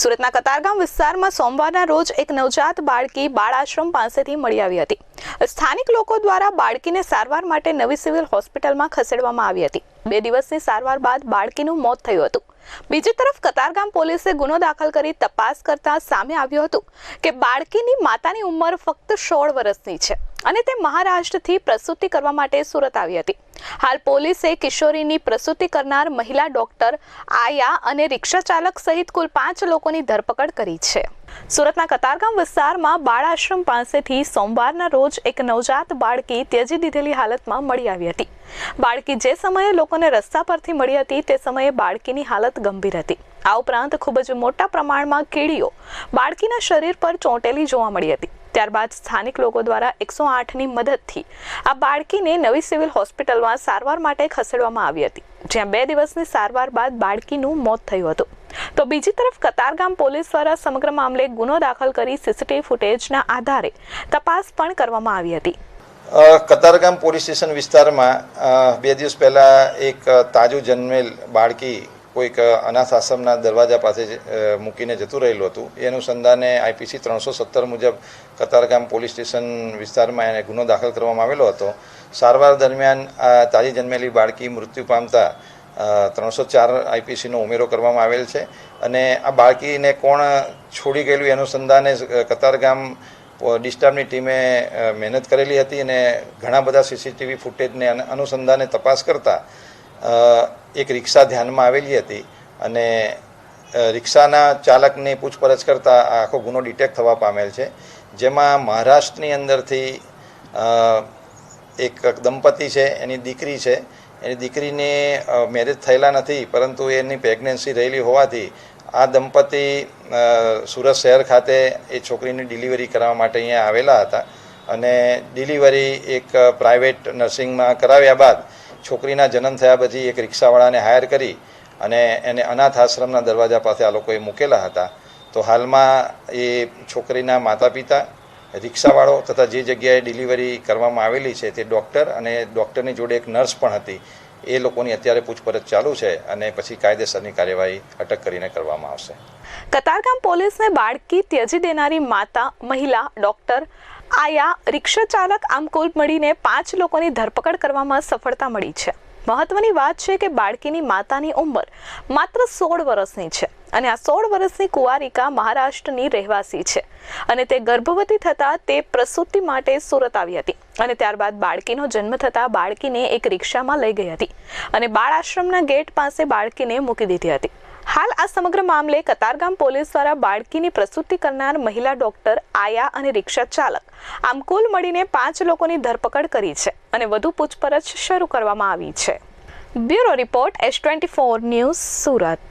સુરતના કતારગામ વિસ્તારમાં સોમવારના રોજ એક નવજાત બાળકી બાળ આશ્રમ પાસેથી મળી આવી હતી. સ્થાનિક લોકો દ્વારા બાળકીને સારવાર માટે નવી સિવિલ હોસ્પિટલમાં ખસેડવામાં આવી હતી. બે દિવસની સારવાર બાદ બાળકીનું મોત થયું હતું. બીજી તરફ કતારગામ પોલીસે ગુનો દાખલ કરી તપાસ કરતા સામે આવ્યું હતું કે બાળકીની માતાની ઉંમર ફક્ત સોળ વર્ષની છે અને તે મહારાષ્ટ્રથી પ્રસૂતિ કરવા માટે સુરત આવી હતી. હાલ પોલીસે કિશોરીની પ્રસૂતિ કરનાર મહિલા ડોક્ટર આયા અને રિક્ષા ચાલક સહિત કુલ પાંચ લોકોની ધરપકડ કરી છે. સુરતના કતારગામ વિસ્તારમાં બાળ આશ્રમ પાસેથી સોમવારના રોજ એક નવજાત બાળકી ત્યજી દીધેલી હાલતમાં મળી આવી હતી. બાળકી જે સમયે લોકોને રસ્તા પરથી મળી હતી તે સમયે બાળકીની હાલત ગંભીર હતી. આ ઉપરાંત ખૂબ જ મોટા પ્રમાણમાં કીડીઓ બાળકીના શરીર પર ચોંટેલી જોવા મળી હતી. ત્યારબાદ સ્થાનિક લોકો દ્વારા એકસો આઠની મદદથી આ બાળકીને નવી સિવિલ હોસ્પિટલમાં સારવાર માટે ખસેડવામાં આવી હતી. જ્યાં બે દિવસની સારવાર બાદ બાળકીનું મોત થયું હતું. તો બીજી તરફ કતારગામ પોલીસ દ્વારા સમગ્ર મામલે ગુનો દાખલ કરી સીસીટીવી ફૂટેજના આધારે તપાસ પણ કરવામાં આવી હતી. કતારગામ પોલીસ સ્ટેશન વિસ્તારમાં બે દિવસ પહેલાં એક તાજું જન્મેલ બાળકી કોઈક અનાથ આશ્રમના દરવાજા પાસે મૂકીને જતું રહેલું હતું. એ અનુસંધાને આઈપીસી ત્રણસો સત્તર મુજબ કતારગામ પોલીસ સ્ટેશન વિસ્તારમાં એને ગુનો દાખલ કરવામાં આવેલો હતો. સારવાર દરમિયાન આ તાજી જન્મેલી બાળકી મૃત્યુ પામતા ત્રણસો ચાર આઈપીસીનો ઉમેરો કરવામાં આવેલ છે અને આ બાળકીને કોણ છોડી ગયેલું અનુસંધાને કતારગામ ડિસ્ટર્બની ટીમે મહેનત કરેલી હતી અને ઘણા બધા સીસીટીવી ફૂટેજને અનુસંધાને તપાસ કરતાં એક રિક્ષા ધ્યાનમાં આવેલી હતી અને રિક્ષાના ચાલકની પૂછપરછ કરતાં આ આખો ગુનો ડિટેક્ટ થવા પામેલ છે. જેમાં મહારાષ્ટ્રની અંદરથી એક દંપતી છે, એની દીકરી છે. એની દીકરીને મેરેજ થયેલા નથી, પરંતુ એની પ્રેગ્નન્સી રહેલી હોવાથી આ દંપતી સુરત શહેર ખાતે એ છોકરીની ડિલિવરી કરવા માટે અહીંયા આવેલા હતા. અને ડિલિવરી એક પ્રાઇવેટ નર્સિંગમાં કરાવ્યા બાદ છોકરીના જન્મ થયા પછી એક રિક્ષાવાળાને હાયર કરી અને એને અનાથ આશ્રમના દરવાજા પાસે આ લોકોએ મૂકેલા હતા. તો હાલમાં એ છોકરીના માતા પિતા રિક્ષાવાળો તથા જે જગ્યાએ ડિલિવરી કરવામાં આવેલી છે તે ડૉક્ટર અને ડૉક્ટરની જોડે એક નર્સ પણ હતી. એ લોકોની અત્યારે પૂછપરછ ચાલુ છે અને પછી કાયદેસરની કાર્યવાહી અટક કરીને કરવામાં આવશે. કતારગામ પોલીસને બાળકી ત્યજી દેનારી માતા, મહિલા ડોક્ટર આયા રિક્ષા ચાલક આમ કુલ મળીને પાંચ લોકોની ધરપકડ કરવામાં સફળતા મળી છે. મહત્વની વાત છે કે બાળકીની માતાની ઉંમર માત્ર સોળ વર્ષની છે અને આ સોળ વર્ષની કુંવારિકા મહારાષ્ટ્રની રહેવાસી છે અને તે ગર્ભવતી થતાં તે પ્રસૂતિ માટે સુરત આવી હતી અને ત્યારબાદ બાળકીનો જન્મ થતાં બાળકીને એક રિક્ષામાં લઈ ગઈ હતી અને બાળ આશ્રમના ગેટ પાસે બાળકીને મૂકી દીધી હતી. હાલ આ સમગ્ર મામલે કતારગામ પોલીસ દ્વારા બાળકીની પ્રસૂતિ કરનાર મહિલા ડોક્ટર આયા અને રિક્ષા ચાલક આમ કુલ મળીને પાંચ લોકોની ધરપકડ કરી છે અને વધુ પૂછપરછ શરૂ કરવામાં આવી છે. Bureau report S twenty four news Surat.